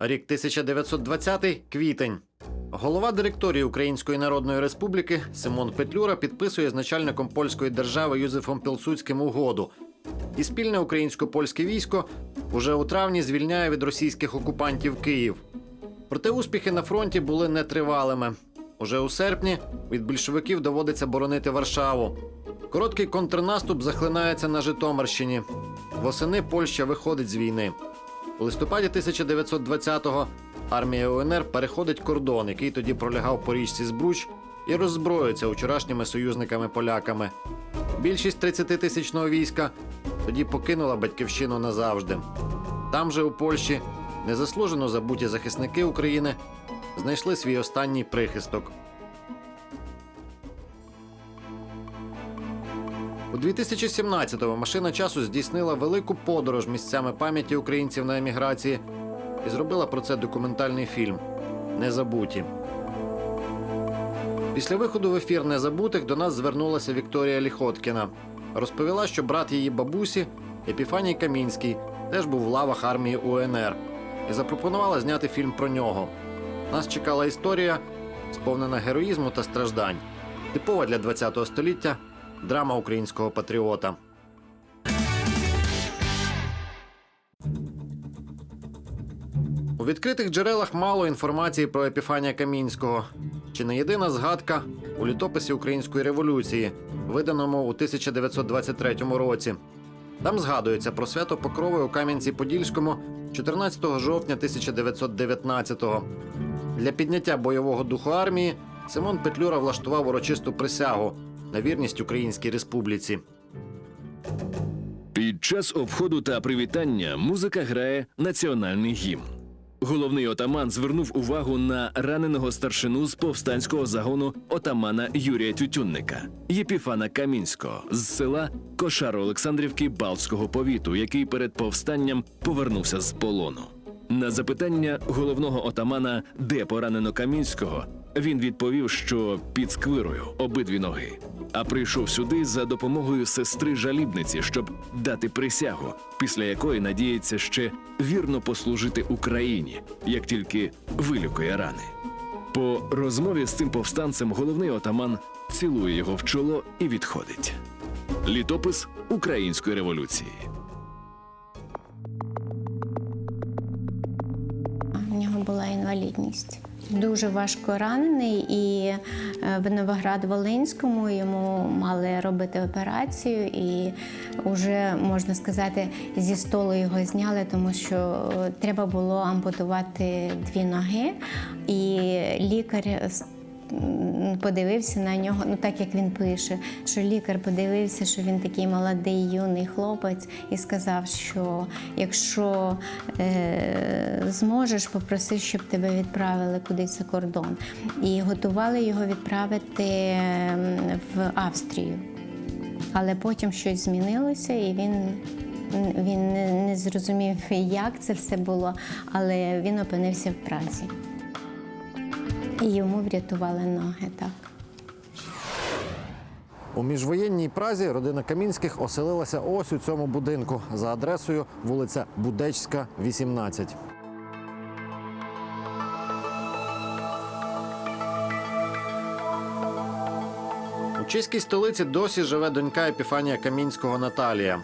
Рік 1920 квітень. Голова директорії Української Народної Республіки Симон Петлюра підписує з начальником польської держави Юзефом Пілсудським угоду. І спільне українсько-польське військо уже у травні звільняє від російських окупантів Київ. Проте успіхи на фронті були нетривалими. Уже у серпні від більшовиків доводиться боронити Варшаву. Короткий контрнаступ захлинається на Житомирщині. Восени Польща виходить з війни. У листопаді 1920-го армія УНР переходить кордон, який тоді пролягав по річці Збруч, і роззброюється вчорашніми союзниками поляками. Більшість 30-тисячного війська тоді покинула батьківщину назавжди. Там же у Польщі незаслужено забуті захисники України знайшли свій останній прихисток. У 2017-му машина часу здійснила велику подорож місцями пам'яті українців на еміграції і зробила про це документальний фільм Незабуті. Після виходу в ефір Незабутих до нас звернулася Вікторія Ліхоткіна. Розповіла, що брат її бабусі Епіфаній Камінський теж був в лавах армії УНР і запропонувала зняти фільм про нього. Нас чекала історія, сповнена героїзму та страждань, типова для ХХ століття драма українського патріота. У відкритих джерелах мало інформації про Епіфанія Камінського. Чи не єдина згадка у літописі Української революції, виданому у 1923 році. Там згадується про свято Покрови у Кам'янці-Подільському 14 жовтня 1919-го. Для підняття бойового духу армії Симон Петлюра влаштував урочисту присягу на вірність Українській республіці. Під час обходу та привітання музика грає національний гімн. Головний отаман звернув увагу на раненого старшину з повстанського загону отамана Юрія Тютюнника Єпіфана Камінського з села Кошаро Олександрівки Балтського повіту, який перед повстанням повернувся з полону. На запитання головного отамана, де поранено Камінського, він відповів, що під сквирою обидві ноги. А прийшов сюди за допомогою сестри жалібниці, щоб дати присягу, після якої надіється ще вірно послужити Україні, як тільки вилікує рани. По розмові з цим повстанцем головний отаман цілує його в чоло і відходить. Літопис української революції. Інвалідність. Дуже важко ранений, і е, в Новоград-Волинському йому мали робити операцію, і вже можна сказати, зі столу його зняли, тому що е, треба було ампутувати дві ноги. І лікар подивився на нього, ну так як він пише, що лікар подивився, що він такий молодий юний хлопець, і сказав, що якщо е, зможеш, попроси, щоб тебе відправили кудись за кордон. І готували його відправити в Австрію. Але потім щось змінилося, і він, він не, зрозумів, як це все було, але він опинився в Празі. І йому врятували ноги, так. У міжвоєнній Празі родина Камінських оселилася ось у цьому будинку за адресою вулиця Будечська, 18. У чеській столиці досі живе донька Епіфанія Камінського Наталія.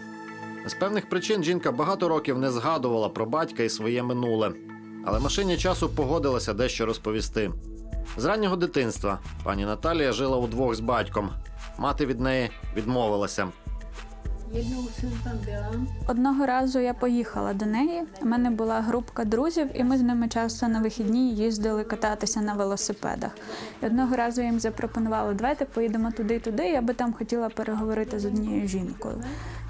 З певних причин жінка багато років не згадувала про батька і своє минуле. Але машині часу погодилася дещо розповісти. З раннього дитинства пані Наталія жила удвох з батьком. Мати від неї відмовилася. Одного разу я поїхала до неї. У мене була групка друзів, і ми з ними часто на вихідні їздили кататися на велосипедах. І одного разу я їм запропонувала, давайте поїдемо туди, туди. Я би там хотіла переговорити з однією жінкою.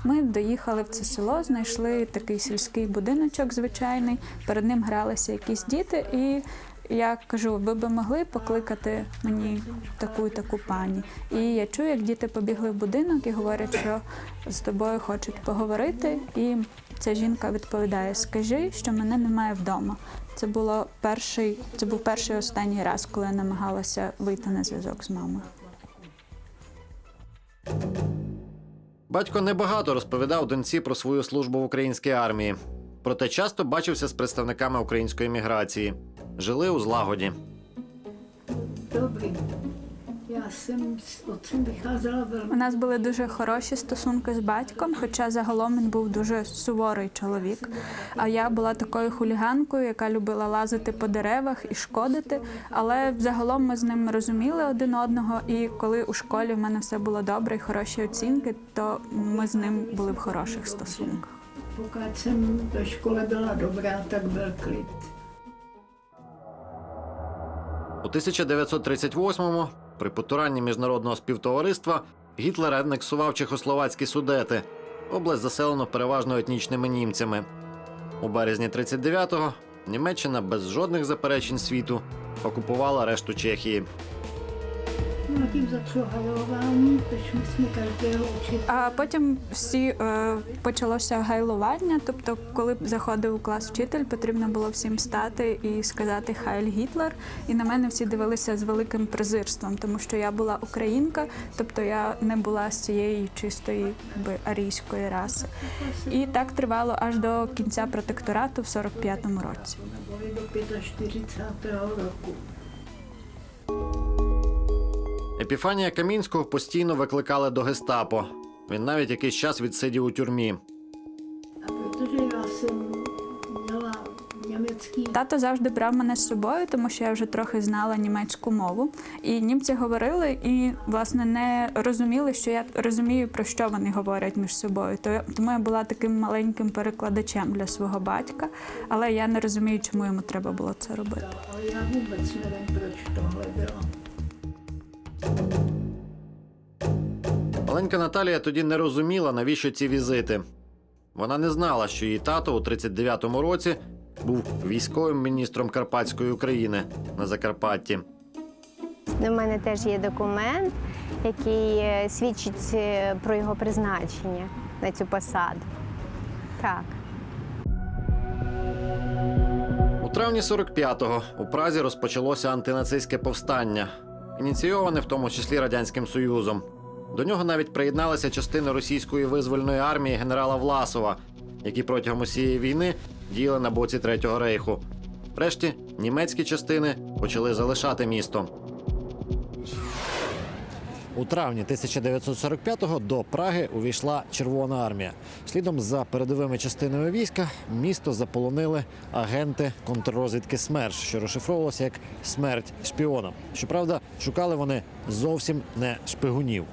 Ми доїхали в це село, знайшли такий сільський будиночок звичайний. Перед ним гралися якісь діти, і я кажу, ви би могли покликати мені таку і таку пані. І я чую, як діти побігли в будинок і говорять, що з тобою хочуть поговорити. І ця жінка відповідає: Скажи, що мене немає вдома. Це було перший, це був перший останній раз, коли я намагалася вийти на зв'язок з мамою. Батько небагато розповідав доньці про свою службу в українській армії. Проте часто бачився з представниками української міграції. Жили у злагоді. Vycházela У нас були дуже хороші стосунки з батьком, хоча загалом він був дуже суворий чоловік. А я була такою хуліганкою, яка любила лазити по деревах і шкодити. Але загалом ми з ним розуміли один одного. І коли у школі в мене все було добре і хороші оцінки, то ми з ним були в хороших стосунках. Jsem ve škole byla dobrá, tak byl klid. У 1938-му, при потуранні міжнародного співтовариства, Гітлер анексував чехословацькі судети. Область заселено переважно етнічними німцями. У березні 39-го Німеччина без жодних заперечень світу окупувала решту Чехії. Začalo hajlování, protože my jsme. А потім всі е, почалося гайлування. Тобто, коли заходив у клас вчитель, потрібно було всім стати і сказати Хайль Гітлер. І на мене всі дивилися з великим презирством, тому що я була українка, тобто я не була з цієї чистої би, арійської раси. І так тривало аж до кінця протекторату в 45-му році. Byli do 45. Епіфанія Камінського постійно викликали до гестапо. Він навіть якийсь час відсидів у тюрмі. Тато завжди брав мене з собою, тому що я вже трохи знала німецьку мову. І німці говорили і, власне, не розуміли, що я розумію, про що вони говорять між собою. То Тому я була таким маленьким перекладачем для свого батька, але я не розумію, чому йому треба було це робити. ale já vůbec Маленька Наталія тоді не розуміла, навіщо ці візити. Вона не знала, що її тато у 39-му році був військовим міністром Карпатської України на Закарпатті. У мене теж є документ, який е, свідчить е, про його призначення на цю посаду. Так. У травні 45-го у Празі розпочалося антинацистське повстання, ініційоване в тому числі Радянським Союзом. До нього навіть приєдналися частини російської визвольної армії генерала Власова, які протягом усієї війни діяли на боці Третього рейху. Врешті німецькі частини почали залишати місто. У травні 1945-го до Праги увійшла Червона армія. Слідом за передовими частинами війська місто заполонили агенти контррозвідки СМЕРШ, що розшифровувалося як смерть шпіонам. Щоправда, шукали вони зовсім не шпигунів.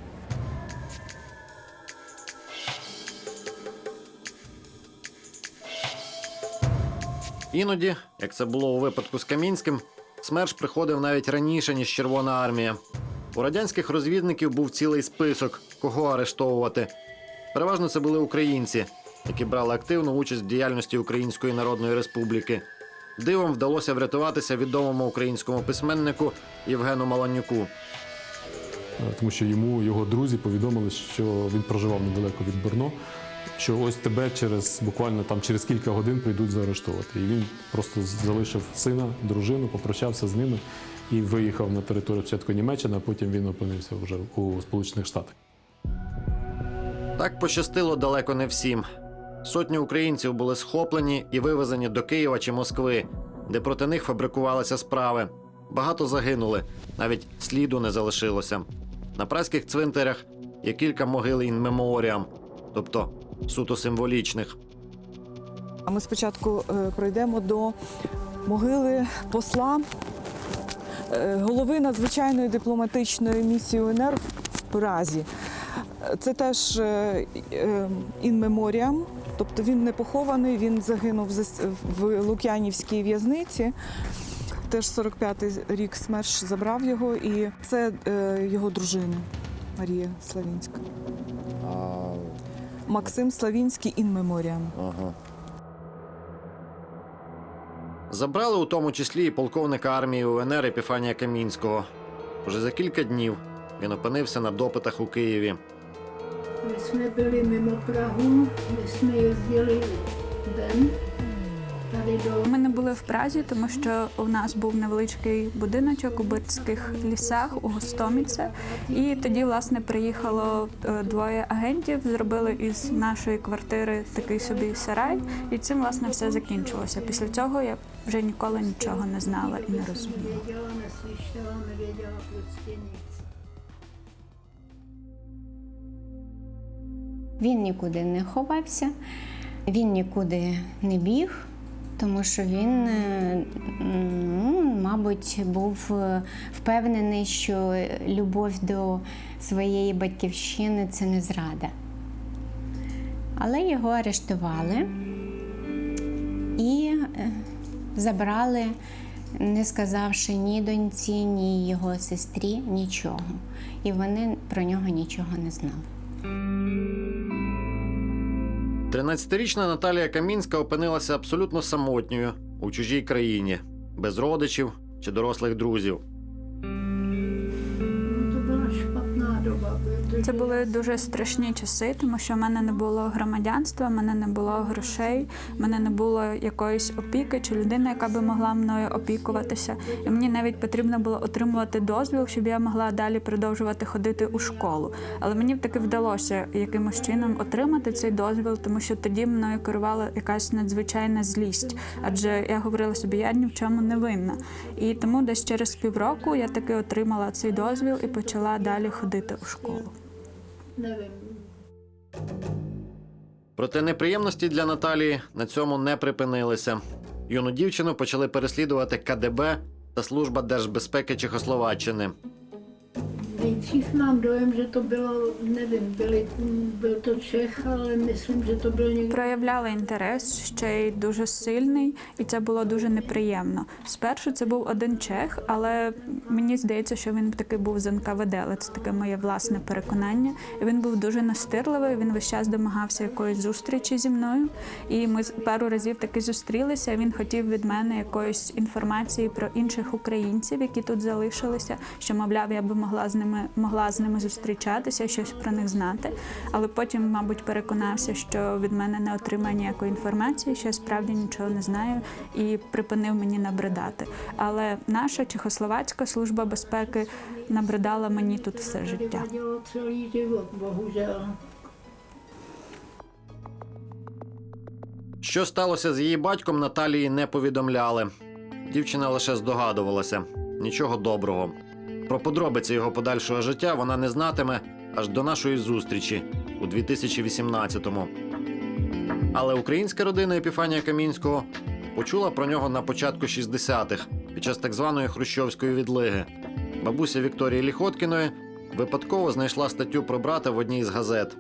Іноді, як це було у випадку з Камінським, СМЕРШ приходив навіть раніше, ніж Червона армія. У радянських розвідників був цілий список, кого арештовувати. Переважно це були українці, які брали активну участь в діяльності Української Народної Республіки. Дивом вдалося врятуватися відомому українському письменнику Євгену Маланюку. Е, тому що йому його друзі повідомили, що він проживав недалеко від Брно, що ось тебе через буквально там через кілька годин прийдуть заарештовувати. І він просто залишив сина, дружину, попрощався з ними і виїхав на територію спочатку Німеччини, а потім він опинився вже у Сполучених Штатах. Так пощастило далеко не всім. Сотні українців були схоплені і вивезені до Києва чи Москви, де проти них фабрикувалися справи. Багато загинули, навіть сліду не залишилося. На праських цвинтарях є кілька могил ін меморіам, тобто суто символічних. А Ми спочатку е, пройдемо до могили посла е, голови надзвичайної дипломатичної місії УНР в Празі. Е, Це теж ін меморіам, тобто він не похований, він загинув в Лук'янівській в'язниці. Теж 45-й рік СМЕРШ забрав його, і це е, його дружина Марія Славінська. Максим Славінський ін меморіам. Ага. Забрали у тому числі і полковника армії УНР Епіфанія Камінського. Уже за кілька днів він опинився на допитах у Києві. Ми були мимо Прагу, ми my jsme Ми не були в Празі, тому що у нас був невеличкий будиночок у бирських лісах у Гостоміце. І тоді, власне, приїхало е, двоє агентів, зробили із нашої квартири такий собі сарай, і цим власне все закінчилося. Після цього я вже ніколи нічого не знала і не розуміла. Він нікуди не ховався, він нікуди не біг, тому що він, е, ну, мабуть, був е, впевнений, що любов до своєї батьківщини це не зрада. Але його арештували і е, забрали, не сказавши ні доньці, ні його сестрі нічого. І вони про нього нічого не знали. 13-річна Наталія Камінська опинилася абсолютно самотньою у чужій країні, без родичів чи дорослих друзів. Це були дуже страшні часи, тому що в мене не було громадянства, в мене не було грошей, в мене не було якоїсь опіки чи людини, яка би могла мною опікуватися. І мені навіть потрібно було отримувати дозвіл, щоб я могла далі продовжувати ходити у школу. Але мені таки вдалося якимось чином отримати цей дозвіл, тому що тоді мною керувала якась надзвичайна злість. Адже я говорила собі, я ні в чому не винна. І тому десь через півроку я таки отримала цей дозвіл і почала далі ходити у школу. Nevím, Проте неприємності для Наталії на цьому не припинилися. Юну дівчину почали переслідувати КДБ та служба держбезпеки Чехословаччини. Nejdřív mám dojem, že to bylo, nevím, byli, byl to Čech, ale myslím, že to byl někdo. проявляли інтерес ще й дуже сильний, і це було дуже неприємно. Спершу це був один чех, але мені здається, що він таки був з НКВД, але це таке моє власне переконання. І він був дуже настирливий. Він весь час домагався якоїсь зустрічі зі мною. І ми пару разів таки зустрілися. Він хотів від мене якоїсь інформації про інших українців, які тут залишилися, що мовляв, я би могла з ними могла з ними зустрічатися, щось про них знати. Але потім, мабуть, переконався, що від мене не отримає ніякої інформації, що я справді нічого не знаю, і припинив мені набридати. Але наша Чехословацька служба безпеки набридала мені тут все життя. Що сталося з її батьком, Наталії не повідомляли. Дівчина лише здогадувалася нічого доброго. Про подробиці його подальшого життя вона не знатиме аж до нашої зустрічі у 2018-му. Але українська родина Епіфанія Камінського почула про нього на початку 60-х під час так званої хрущовської відлиги. Бабуся Вікторії Ліхоткіної випадково знайшла статтю про брата в одній з газет.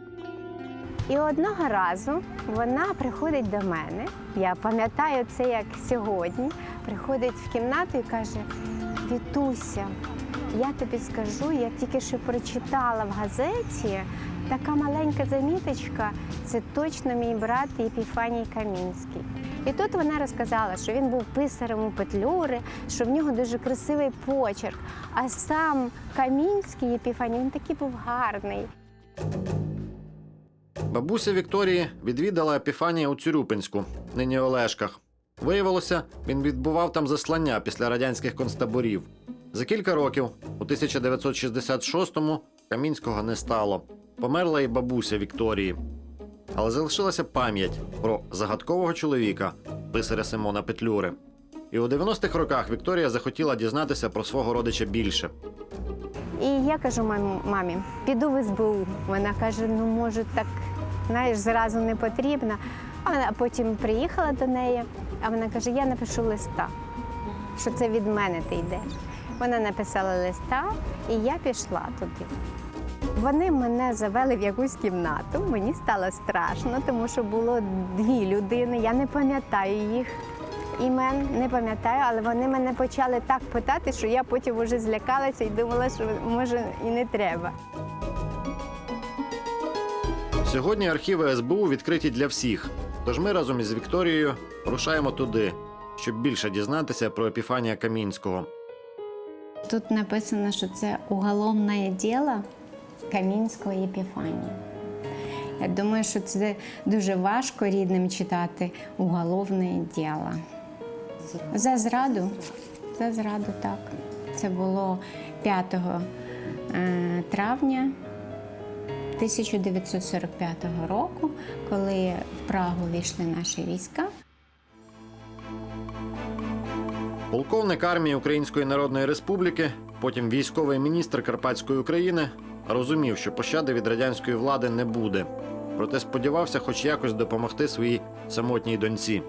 І одного разу вона приходить до мене. Я пам'ятаю це як сьогодні. Приходить в кімнату і каже: Вітуся, я тобі скажу, я тільки що прочитала в газеті така маленька заміточка. Це точно мій брат Єпіфаній Камінський. І тут вона розказала, що він був писарем у Петлюри, що в нього дуже красивий почерк. А сам Камінський Єпіфаній, він такий був гарний. Бабуся Вікторії відвідала Епіфанія у Цюрюпинську, нині Олешках. Виявилося, він відбував там заслання після радянських концтаборів. За кілька років, у 1966-му, Камінського не стало. Померла і бабуся Вікторії. Але залишилася пам'ять про загадкового чоловіка, писаря Симона Петлюри. І у 90-х роках Вікторія захотіла дізнатися про свого родича більше. І я кажу мамі, мамі, піду в СБУ. Вона каже: ну може так, знаєш, зразу не потрібно. А вона потім приїхала до неї, а вона каже: Я напишу листа, що це від мене ти йдеш. Вона написала листа, і я пішла туди. Вони мене завели в якусь кімнату. Мені стало страшно, тому що було дві людини. Я не пам'ятаю їх імен, не пам'ятаю, але вони мене почали так питати, що я потім вже злякалася і думала, що може і не треба. Сьогодні архіви СБУ відкриті для всіх. Тож ми разом із Вікторією рушаємо туди, щоб більше дізнатися про Епіфанія Камінського. Тут написано, що це уголовне діло Камінського Єпіфанії. Я думаю, що це дуже важко рідним читати уголовне діло. За зраду. За зраду, так. Це було 5 е, травня 1945 року, коли в Прагу війшли наші війська. Полковник армії Української Народної Республіки, потім військовий міністр Карпатської України, розумів, що пощади від радянської влади не буде. Проте сподівався, хоч якось допомогти своїй самотній доньці.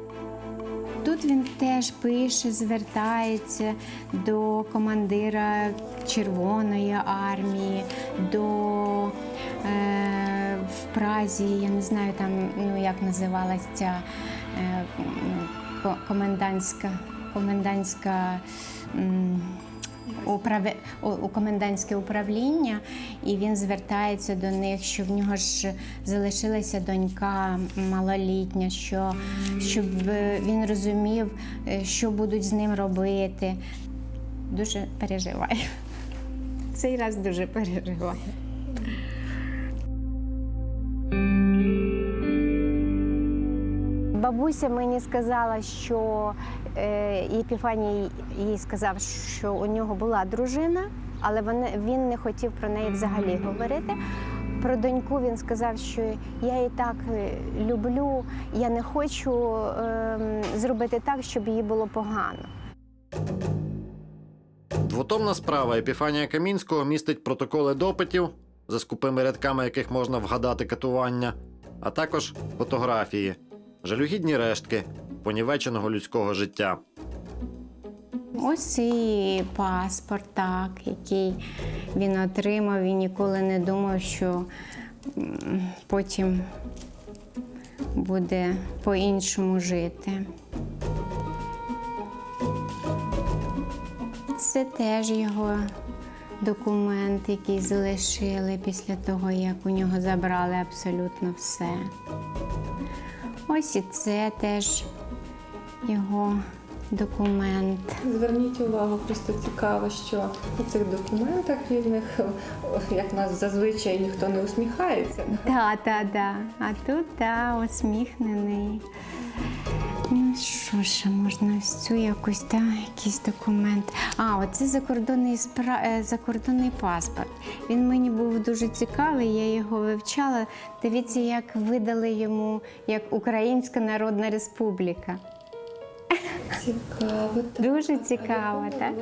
Тут він теж пише, звертається до командира Червоної армії, до е, в Празі, я не знаю там, ну як називалась ця е, комендантська, комендантська. у комендантське управління, і він звертається до них, що в нього ж залишилася донька малолітня, що щоб е, він розумів, е, що будуть з ним робити. Дуже переживаю. Цей раз дуже переживаю. Бабуся мені сказала, що е, Єпіфаній їй сказав, що у нього була дружина, але він не хотів про неї взагалі говорити. Про доньку він сказав, що я її так е, люблю, я не хочу е, зробити так, щоб їй було погано. Двотомна справа Епіфанія Камінського містить протоколи допитів, за скупими рядками яких можна вгадати катування, а також фотографії, жалюгідні рештки понівеченого людського життя. Ось і паспорт, так, який він отримав. Він ніколи не думав, що потім буде по-іншому жити. Це теж його документ, який залишили після того, як у нього забрали абсолютно все. Ось і це теж його документ. Зверніть увагу, просто цікаво, що у цих документах різних, як нас зазвичай ніхто не усміхається. Так, так, так. А тут та усміхнений. Ну, що ще можна цю якусь, та, якийсь документ. А, оце закордонний, спра... е, закордонний паспорт. Він мені був дуже цікавий, я його вивчала. Дивіться, як видали йому як Українська Народна Республіка. Цікаво, так. Дуже цікаво, так?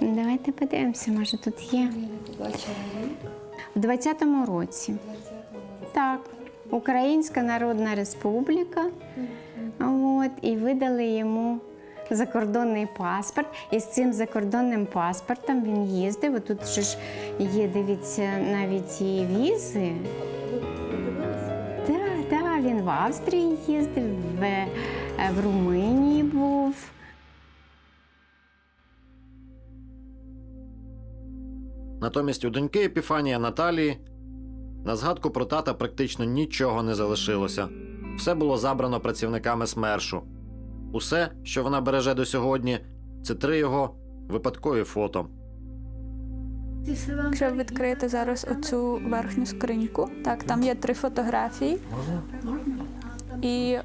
Давайте подивимося, може тут є. В 20-му році. Так, Українська Народна Республіка. От, і видали йому закордонний паспорт. І з цим закордонним паспортом він їздив. Тут же ж є, дивіться, навіть і візи. Так, так, він в Австрії їздив, в, в Румунії був. Натомість у доньки Епіфанія Наталії на згадку про тата практично нічого не залишилося. Все було забрано працівниками СМЕРШу. Усе, що вона береже до сьогодні, це три його випадкові фото. Якщо відкрити зараз оцю верхню скриньку, так там є три фотографії. І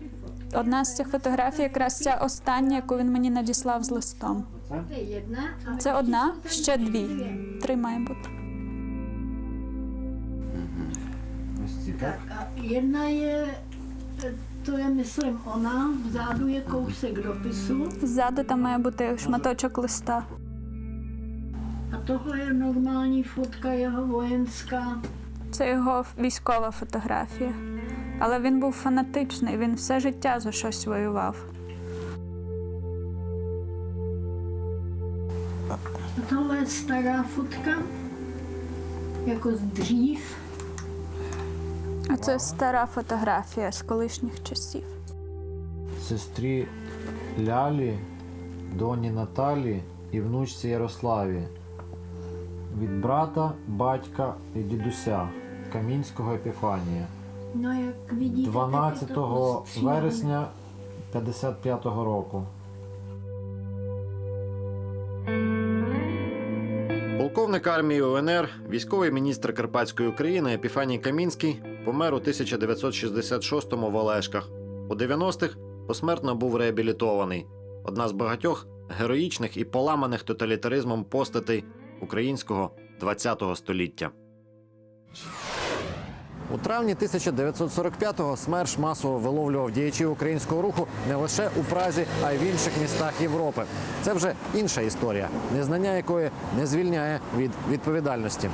одна з цих фотографій якраз ця остання, яку він мені надіслав з листом. je jedna a Це одна, ще дві. Три має бути. tak a jedna je, e, to je myslím ona, vzadu je kousek dopisu Ззаду там має бути шматочок листа. a tohle je normální fotka jeho vojenská. Це його військова фотографія. Але він був фанатичний, він все життя за щось воював. Tohle je stará fotka, jako. А це стара фотографія з колишніх часів. Сестрі Лялі, доні Наталі і внучці Ярославі. Від брата, батька і дідуся Камінського Епіфанія. No jak vidíte, 12 tak je вересня 55-го року. Полковник Полковник армії УНР, військовий міністр Карпатської України Епіфаній Камінський помер у 1966-му в Олешках. У 90-х посмертно був реабілітований. Одна з багатьох героїчних і поламаних тоталітаризмом постатей українського ХХ століття. У травні 1945-го СМЕРШ масово виловлював діячів українського руху не лише у Празі, а й в інших містах Європи. Це вже інша історія, незнання якої не звільняє від відповідальності.